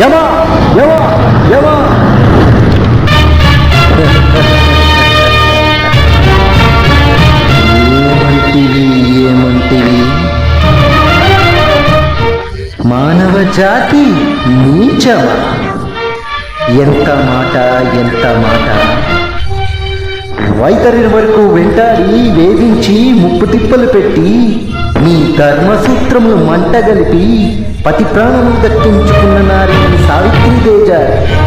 యమ యమ యమ ఏమంటివి ఏమంటివి? మానవ జాతి నీచమా? ఎంత మాట ఎంత మాట? వైఖరి వరకు వెంటాడి వేధించి ముప్పు తిప్పలు పెట్టి నీ ధర్మసూత్రములు మంటగలిపి పతి ప్రాణము దక్కించుకున్న నా సావిత్రి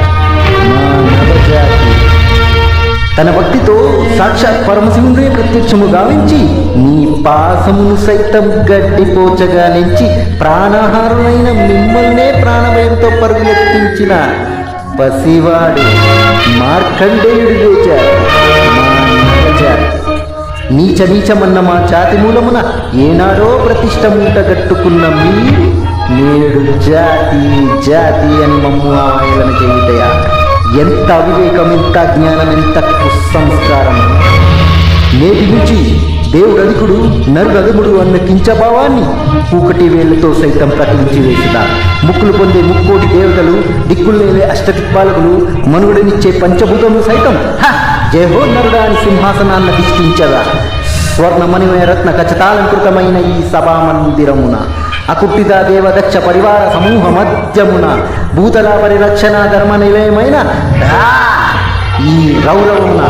తన భక్తితో సాక్షాత్ పరమశివుడే ప్రత్యక్షము గావించి నీ పాసమును సైతం గడ్డిపోచగా నుంచి ప్రాణహారులైన మిమ్మల్నే ప్రాణభయంతో పరుగులెత్తించిన పసివాడు మార్కండేయుడు వేచారు మా నీచ నీచమన్న మా చాతి మూలమున ఏనాడో ప్రతిష్టముంటగట్టుకున్న మీరు నేడు జాతి జాతి అని మమ్ము ఆవేదన చేయుటయా ఎంత అవివేకం ఎంత జ్ఞానం ఎంత కుసంస్కారం? నేటి నుంచి దేవుడు అధికుడు నరుడు అదుముడు అన్న కించభావాన్ని పూకటి వేళ్ళతో సైతం ప్రకటించి వేసిన ముక్కులు పొందే ముక్కోటి దేవతలు దిక్కుల్లేవే అష్టదిక్పాలకులు మనుగడనిచ్చే పంచభూతములు సైతం జయహో నరుడా అని సింహాసనాన్ని ధిష్ఠించగా స్వర్ణమణిమయ రత్న ఖచ్చితాలంకృతమైన ఈ సభా మందిరమున అకుట్టిత దేవదక్ష పరివార సమూహ మధ్యమున భూతల పరిరక్షణ ధర్మ నిలయమైన ఈ రౌరవమున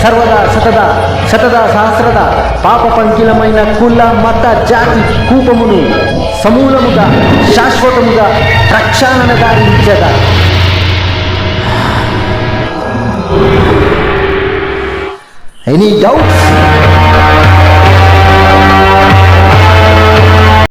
సర్వదా శతద శతద సహస్రద పాప పంకిలమైన కుల మత జాతి కూపమును సమూలముగా శాశ్వతముగా ప్రక్షాళనగా ఇచ్చదా ఎనీ డౌట్స్